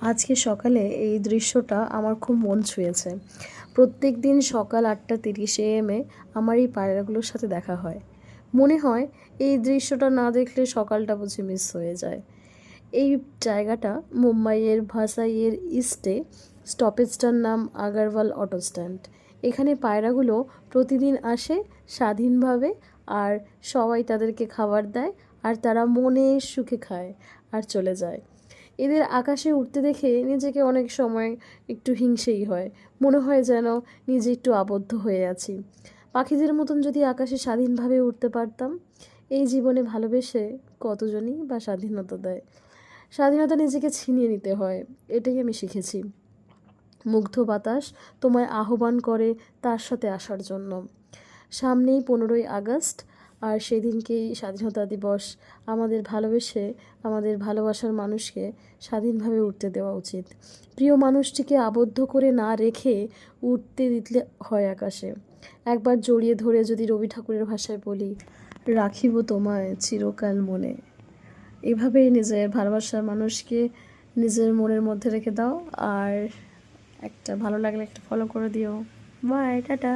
আজকে সকালে এই দৃশ্যটা আমার খুব মন ছুঁয়েছে। প্রত্যেক দিন সকাল আটটা তিরিশে এমে আমার এই পায়রাগুলোর সাথে দেখা হয়। মনে হয় এই দৃশ্যটা না দেখলে সকালটা বুঝি মিস হয়ে যায়। এই জায়গাটা মুম্বাইয়ের ভাসাইয়ের ইস্টে স্টপেজটার নাম আগারওয়াল অটো স্ট্যান্ড এখানে পায়রাগুলো প্রতিদিন আসে স্বাধীনভাবে আর সবাই তাদেরকে খাবার দেয় আর তারা মনে সুখে খায় আর চলে যায়। এদের আকাশে উঠতে দেখে নিজেকে অনেক সময় একটু হিংসেই হয়। মনে হয় যেন নিজে একটু আবদ্ধ হয়ে আছি। পাখিদের মতন যদি আকাশে স্বাধীনভাবে উঠতে পারতাম, এই জীবনে ভালোবেসে কতজনই বা স্বাধীনতা দেয়? স্বাধীনতা নিজেকে ছিনিয়ে নিতে হয়, এটাই আমি শিখেছি। মুগ্ধ বাতাস তোমায় আহ্বান করে তার সাথে আসার জন্য। সামনেই পনেরোই আগস্ট, আর সেদিনকেই স্বাধীনতা দিবস। আমাদের ভালোবেসে আমাদের ভালোবাসার মানুষকে স্বাধীনভাবে উঠতে দেওয়া উচিত। প্রিয় মানুষটিকে আবদ্ধ করে না রেখে উঠতে দিতে হয় আকাশে। একবার জড়িয়ে ধরে যদি রবি ঠাকুরের ভাষায় বলি, রাখিব তোমায় চিরকাল মনে। এভাবেই নিজের ভালোবাসার মানুষকে নিজের মনের মধ্যে রেখে দাও, আর একটা ভালো লাগলে একটা ফলো করে দিও। Bye tata.